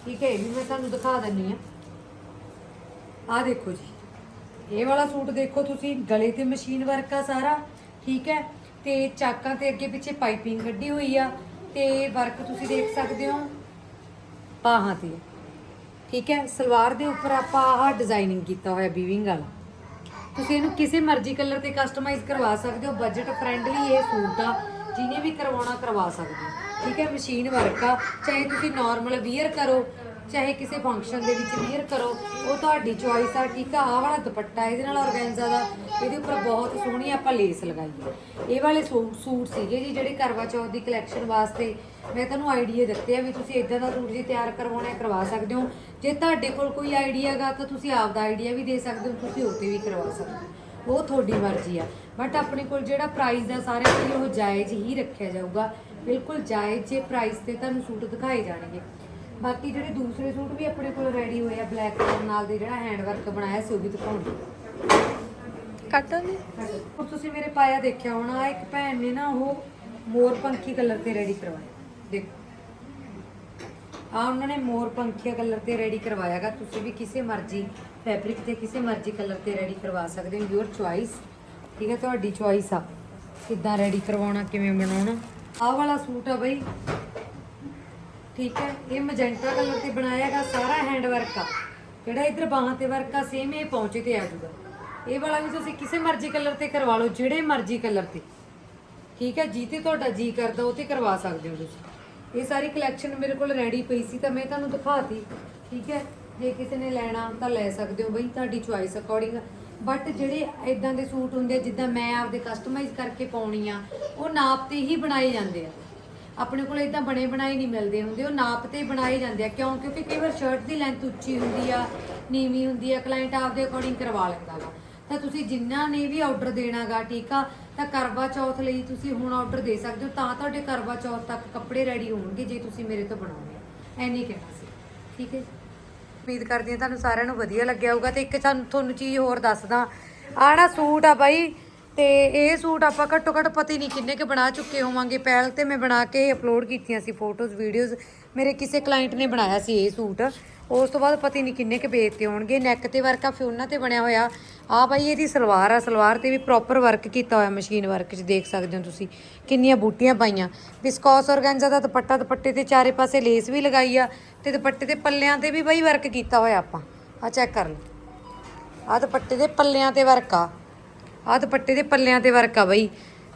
ਠੀਕ ਹੈ, ਇਹ ਵੀ ਮੈਂ ਤੁਹਾਨੂੰ ਦਿਖਾ ਦਿੰਨੀ ਆ ਆਹ ਦੇਖੋ ਜੀ। ਇਹ ਵਾਲਾ ਸੂਟ ਦੇਖੋ ਤੁਸੀਂ, ਗਲੇ ਤੇ ਮਸ਼ੀਨ ਵਰਕ ਆ ਸਾਰਾ। ਠੀਕ ਹੈ, ਤੇ ਚਾਕਾਂ ਤੇ ਅੱਗੇ ਪਿੱਛੇ ਪਾਈਪਿੰਗ ਕੱਢੀ ਹੋਈ ਆ। ਤੇ ਵਰਕ ਤੁਸੀਂ ਦੇਖ ਸਕਦੇ ਹੋ, ਬਾਹਾਂ ਤੇ। ਠੀਕ ਹੈ, ਸਲਵਾਰ ਦੇ ਉੱਪਰ ਆਪਾਂ ਆਹ ਡਿਜ਼ਾਈਨਿੰਗ ਕੀਤਾ ਹੋਇਆ ਵੀਵਿੰਗ ਵਾਲਾ। ਤੁਸੀਂ ਇਹਨੂੰ ਕਿਸੇ ਮਰਜ਼ੀ ਕਲਰ ਤੇ ਕਸਟਮਾਈਜ਼ ਕਰਵਾ ਸਕਦੇ ਹੋ ਬਜਟ ਫ੍ਰੈਂਡਲੀ ਇਹ ਸੂਟ ਦਾ ਜਿਹਨੇ ਵੀ ਕਰਵਾਉਣਾ ਕਰਵਾ ਸਕਦੇ ਹੋ। ਠੀਕ ਹੈ ਮਸ਼ੀਨ ਵਰਕ ਆ, ਚਾਹੇ ਤੁਸੀਂ ਨਾਰਮਲ ਵੀਅਰ ਕਰੋ ਚਾਹੇ ਕਿਸੇ ਫੰਕਸ਼ਨ ਦੇ ਵਿੱਚ ਵੀਅਰ ਕਰੋ, ਉਹ ਤੁਹਾਡੀ ਚੁਆਇਸ ਆ, ਠੀਕ ਆ? ਆਹ ਵਾਲਾ ਦੁਪੱਟਾ, ਇਹਦੇ ਨਾਲ ਔਰਗੈਂਜ਼ਾ ਦਾ, ਇਹਦੇ ਉੱਪਰ ਬਹੁਤ ਸੋਹਣੀ ਆਪਾਂ ਲੇਸ ਲਗਾਈ ਹੈ ਇਹ ਵਾਲੇ ਸੂ- ਸੂਟ ਸੀਗੇ ਜੀ ਜਿਹੜੇ ਕਰਵਾ ਚੌਥ ਦੀ ਕਲੈਕਸ਼ਨ ਵਾਸਤੇ। ਮੈਂ ਤੁਹਾਨੂੰ ਆਈਡੀਆ ਦਿੱਤੇ ਆ ਵੀ ਤੁਸੀਂ ਇਦਾਂ ਦਾ ਸੂਟ ਜੇ ਤਿਆਰ ਕਰਵਾਉਣਾ ਕਰਵਾ ਸਕਦੇ ਹੋ। ਜੇ ਤੁਹਾਡੇ ਕੋਲ ਕੋਈ ਆਈਡੀਆ ਗਾ ਤਾਂ ਤੁਸੀਂ ਆਪ ਦਾ ਆਈਡੀਆ ਵੀ ਦੇ ਸਕਦੇ ਹੋ, ਤੁਸੀਂ ਉਹ ਤੇ ਵੀ ਕਰਵਾ ਸਕਦੇ ਹੋ। ਉਹ ਤੁਹਾਡੀ ਮਰਜ਼ੀ ਆ। ਬਟ ਆਪਣੇ ਕੋਲ ਜਿਹੜਾ ਪ੍ਰਾਈਸ ਆ, ਸਾਰਿਆਂ ਲਈ ਉਹ ਜਾਇਜ਼ ਹੀ ਰੱਖਿਆ ਜਾਊਗਾ। ਬਿਲਕੁਲ ਜਾਇਜ਼ ਜੇ ਪ੍ਰਾਈਸ ਤੇ ਤੁਹਾਨੂੰ ਸੂਟ ਦਿਖਾਏ ਜਾਣਗੇ। ਬਾਕੀ ਜਿਹੜੇ ਦੂਸਰੇ ਸੂਟ ਵੀ ਆਪਣੇ ਕੋਲ ਰੈਡੀ ਹੋਏ ਆ ਬਲੈਕ ਕਲਰ ਨਾਲ ਦੇ ਜਿਹੜਾ ਹੈਂਡ ਵਰਕ ਬਣਾਇਆ ਸੀ ਉਹ ਵੀ ਦਿਖਾਉਣਗੇ ਕੱਟਾਂਗੇ ਉਹ ਤੁਸੀਂ ਮੇਰੇ ਪਾਇਆ ਦੇਖਿਆ ਹੋਣਾ ਇੱਕ ਭੈਣ ਨੇ ਨਾ ਉਹ ਮੋਰ ਪੰਖੀ ਕਲਰ ਤੇ ਰੈਡੀ ਕਰਵਾਇਆ ਦੇਖੋ। ਆ ਉਹਨਾਂ ਨੇ ਮੋਰ ਪੰਖੀਆ ਕਲਰ ਤੇ ਰੈਡੀ ਕਰਵਾਇਆਗਾ। ਤੁਸੀਂ ਵੀ ਕਿਸੇ ਮਰਜ਼ੀ ਫੈਬਰਿਕ ਤੇ ਕਿਸੇ ਮਰਜ਼ੀ ਕਲਰ ਤੇ ਰੈਡੀ ਕਰਵਾ ਸਕਦੇ ਹੋ ਯੂਰ ਚੁਆਇਸ ਠੀਕ ਹੈ ਤੁਹਾਡੀ ਚੁਆਇਸ ਆ। ਕਿੱਦਾਂ ਰੈਡੀ ਕਰਵਾਉਣਾ ਕਿਵੇਂ ਬਣਾਉਣਾ। ਆਹ ਵਾਲਾ ਸੂਟ ਆ ਬਈ ਠੀਕ ਹੈ? ਇਹ ਮਜੈਂਟਾ ਕਲਰ ਤੇ ਬਣਾਇਆਗਾ ਸਾਰਾ ਹੈਂਡ ਵਰਕ ਆ। ਜਿਹੜਾ ਇਧਰ ਬਾਹਾਂ ਤੇ ਵਰਕ ਆ ਸੇਮ ਇਹ ਪਹੁੰਚੇ ਤੇ ਆ ਜਾਊਗਾ। ਇਹ ਵਾਲਾ ਵੀ ਤੁਸੀਂ ਕਿਸੇ ਮਰਜ਼ੀ ਕਲਰ ਤੇ ਕਰਵਾ ਲਓ ਜਿਹੜੇ ਮਰਜ਼ੀ ਕਲਰ ਤੇ। ਠੀਕ ਹੈ? ਜੀ ਤੇ ਤੁਹਾਡਾ ਜੀ ਕਰਦਾ ਉਹ ਤੇ ਕਰਵਾ ਸਕਦੇ ਹੋ ਤੁਸੀਂ। ਇਹ ਸਾਰੀ ਕਲੈਕਸ਼ਨ ਮੇਰੇ ਕੋਲ ਰੈਡੀ ਪਈ ਸੀ ਤਾਂ ਮੈਂ ਤੁਹਾਨੂੰ ਦਿਖਾਤੀ। ਠੀਕ ਹੈ? ਜੇ ਕਿਸੇ ਨੇ ਲੈਣਾ ਤਾਂ ਲੈ ਸਕਦੇ ਹੋ ਬਈ ਤੁਹਾਡੀ ਚੁਆਇਸ ਅਕੋਰਡਿੰਗ ਬਟ ਜਿਹੜੇ ਇਦਾਂ ਦੇ ਸੂਟ ਹੁੰਦੇ ਆ, ਜਿੱਦਾਂ ਮੈਂ ਆਪਦੇ ਕਸਟਮਾਈਜ਼ ਕਰਕੇ ਪਾਉਣੀ ਆ ਉਹ ਨਾਪ ਤੇ ਹੀ ਬਣਾਏ ਜਾਂਦੇ ਆ। ਆਪਣੇ ਕੋਲ ਇਦਾਂ ਬਣੇ ਬਣਾਏ ਨਹੀਂ ਮਿਲਦੇ ਹੁੰਦੇ, ਉਹ ਨਾਪ ਤੇ ਬਣਾਏ ਜਾਂਦੇ ਆ। ਕਿਉਂ? ਕਿਉਂਕਿ ਕਈ ਵਾਰ ਸ਼ਰਟ ਦੀ ਲੈਂਥ ਉੱਚੀ ਹੁੰਦੀ ਆ, ਨੀਵੀਂ ਹੁੰਦੀ ਆ ਕਲਾਇੰਟ ਆਪਦੇ ਅਕੋਰਡਿੰਗ ਕਰਵਾ ਲੈਂਦਾ ਵਾ। ਤਾਂ ਤੁਸੀਂ ਜਿੰਨਾ ਨੇ ਵੀ ਆਰਡਰ ਦੇਣਾਗਾ ਠੀਕ ਆ ਤਾਂ ਕਰਵਾ ਚੌਥ ਲਈ ਤੁਸੀਂ ਹੁਣ ਆਰਡਰ ਦੇ ਸਕਦੇ ਹੋ, ਤਾਂ ਤੁਹਾਡੇ ਕਰਵਾ ਚੌਥ ਤੱਕ ਕੱਪੜੇ ਰੈਡੀ ਹੋਣਗੇ ਜੇ ਤੁਸੀਂ ਮੇਰੇ ਤੋਂ ਬਣਾਉਣੇ ਆ ਐਨੀ ਕਹਿਣਾ ਸੀ। ਠੀਕ ਹੈ ਉਮੀਦ ਕਰਦੀ ਹਾਂ ਤੁਹਾਨੂੰ ਸਾਰਿਆਂ ਨੂੰ ਵਧੀਆ ਲੱਗਿਆ ਹੋਊਗਾ ਤੇ ਇੱਕ ਤੁਹਾਨੂੰ ਤੁਹਾਨੂੰ ਚੀਜ਼ ਹੋਰ ਦੱਸਦਾ। ਆਹ ਨਾ ਸੂਟ ਆ ਬਾਈ ਤੇ ਇਹ ਸੂਟ ਆਪਾਂ ਘੱਟੋ ਘੱਟ ਪਤਾ ਹੀ ਨਹੀਂ ਕਿੰਨੇ ਕੁ ਬਣਾ ਚੁੱਕੇ ਹੋਵਾਂਗੇ। ਪਹਿਲ ਤੇ ਮੈਂ ਬਣਾ ਕੇ ਅਪਲੋਡ ਕੀਤੀਆਂ ਸੀ ਫੋਟੋਜ਼ ਵੀਡੀਓਜ਼ ਮੇਰੇ ਕਿਸੇ ਕਲਾਇੰਟ ਨੇ ਬਣਾਇਆ ਸੀ ਇਹ ਸੂਟ। ਉਸ ਤੋਂ ਬਾਅਦ ਪਤਾ ਨਹੀਂ ਕਿੰਨੇ ਕੁ ਵੇਚਤੇ ਹੋਣਗੇ। ਨੈਕ ਤੇ ਵਰਕ ਆ ਫਿਓਨਾ ਤੇ ਬਣਿਆ ਹੋਇਆ। ਆ ਬਾਈ ਇਹਦੀ ਸਲਵਾਰ ਆ, ਸਲਵਾਰ ਤੇ ਵੀ ਪ੍ਰੋਪਰ ਵਰਕ ਕੀਤਾ ਹੋਇਆ ਮਸ਼ੀਨ ਵਰਕ 'ਚ, ਦੇਖ ਸਕਦੇ ਹੋ ਤੁਸੀਂ। ਕਿੰਨੀਆਂ ਬੂਟੀਆਂ ਪਾਈਆਂ। ਵਿਸਕੋਸ ਔਰਗੈਂਜ਼ਾ ਦਾ ਦੁਪੱਟਾ, ਦੁਪੱਟੇ ਤੇ ਚਾਰੇ ਪਾਸੇ ਲੇਸ ਵੀ ਲਗਾਈ ਆ ਤੇ ਦੁਪੱਟੇ ਤੇ ਪੱਲਿਆਂ ਤੇ ਵੀ ਬਾਈ ਵਰਕ ਕੀਤਾ ਹੋਇਆ ਆਪਾਂ। ਆ ਚੈੱਕ ਕਰ ਲਓ। ਆ ਦੁਪੱਟੇ ਦੇ ਪੱਲਿਆਂ ਤੇ ਵਰਕ ਆ। ਆਹ ਦੁਪੱਟੇ ਦੇ ਪੱਲਿਆਂ ਤੇ ਵਰਕ ਆ ਬਈ।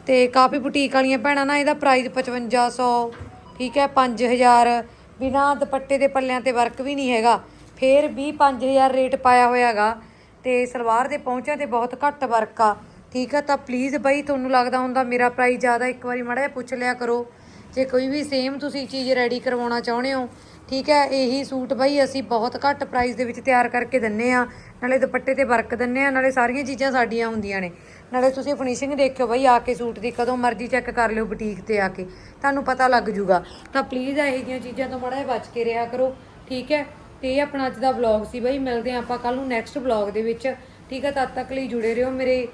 ਤੇ ਕਾਫੀ ਬੁਟੀਕ ਵਾਲੀਆਂ ਭੈਣਾਂ ਨਾ, ਇਹਦਾ ਪ੍ਰਾਈਸ 5500 ਠੀਕ ਹੈ 5000 ਬਿਨਾ ਦੁਪੱਟੇ ਦੇ ਪੱਲਿਆਂ ਤੇ ਵਰਕ ਵੀ ਨਹੀਂ ਹੈਗਾ। ਫੇਰ ਵੀ 5000 ਰੇਟ ਪਾਇਆ ਹੋਇਆਗਾ। ਤੇ ਸਲਵਾਰ ਦੇ ਪਹੁੰਚਿਆਂ ਤੇ ਬਹੁਤ ਘੱਟ ਵਰਕ ਆ। ਠੀਕ ਆ ਤਾਂ ਪਲੀਜ਼ ਬਈ ਤੁਹਾਨੂੰ ਲੱਗਦਾ ਹੁੰਦਾ ਮੇਰਾ ਪ੍ਰਾਈਸ ਜ਼ਿਆਦਾ, ਇੱਕ ਵਾਰੀ ਮਾੜਾ ਜਿਹਾ ਪੁੱਛ ਲਿਆ ਕਰੋ। ਜੇ ਕੋਈ ਵੀ ਸੇਮ ਤੁਸੀਂ ਚੀਜ਼ ਰੈਡੀ ਕਰਵਾਉਣਾ ਚਾਹੁੰਦੇ ਹੋ ਠੀਕ ਹੈ, ਇਹੀ ਸੂਟ ਬਈ ਅਸੀਂ ਬਹੁਤ ਘੱਟ ਪ੍ਰਾਈਸ ਦੇ ਵਿੱਚ ਤਿਆਰ ਕਰਕੇ ਦਿੰਨੇ ਆ। ਨਾਲੇ ਦੁਪੱਟੇ ਤੇ ਵਰਕ ਦਿੰਨੇ ਆ, ਨਾਲੇ ਸਾਰੀਆਂ ਚੀਜ਼ਾਂ ਸਾਡੀਆਂ ਹੁੰਦੀਆਂ ਨੇ। ਨਾਲੇ ਤੁਸੀਂ ਫਿਨਿਸ਼ਿੰਗ ਦੇਖਿਓ ਬਈ, ਆ ਕੇ ਸੂਟ ਦੀ ਕਦੋਂ ਮਰਜ਼ੀ ਚੈੱਕ ਕਰ ਲਿਓ ਬੁਟੀਕ ਤੇ ਆ ਕੇ। ਤੁਹਾਨੂੰ ਪਤਾ ਲੱਗ ਜੂਗਾ। ਤਾਂ ਪਲੀਜ਼ ਇਹੋ ਜਿਹੀਆਂ ਚੀਜ਼ਾਂ ਤੋਂ ਮਾੜਾ ਜਿਹਾ ਬਚ ਕੇ ਰਿਹਾ ਕਰੋ, ਠੀਕ ਹੈ? ਤੇ ਇਹ ਆਪਣਾ ਅੱਜ ਦਾ ਵਲੌਗ ਸੀ ਬਈ, ਮਿਲਦੇ ਹਾਂ ਆਪਾਂ ਕੱਲ ਨੂੰ ਨੈਕਸਟ ਵਲੌਗ ਦੇ ਵਿੱਚ। ਠੀਕ ਹੈ, ਤਦ ਤੱਕ ਲਈ ਜੁੜੇ ਰਹੋ ਮੇਰੇ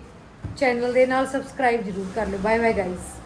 ਚੈਨਲ ਦੇ ਨਾਲ ਸਬਸਕ੍ਰਾਈਬ ਜ਼ਰੂਰ ਕਰ ਲਿਓ। Bye bye guys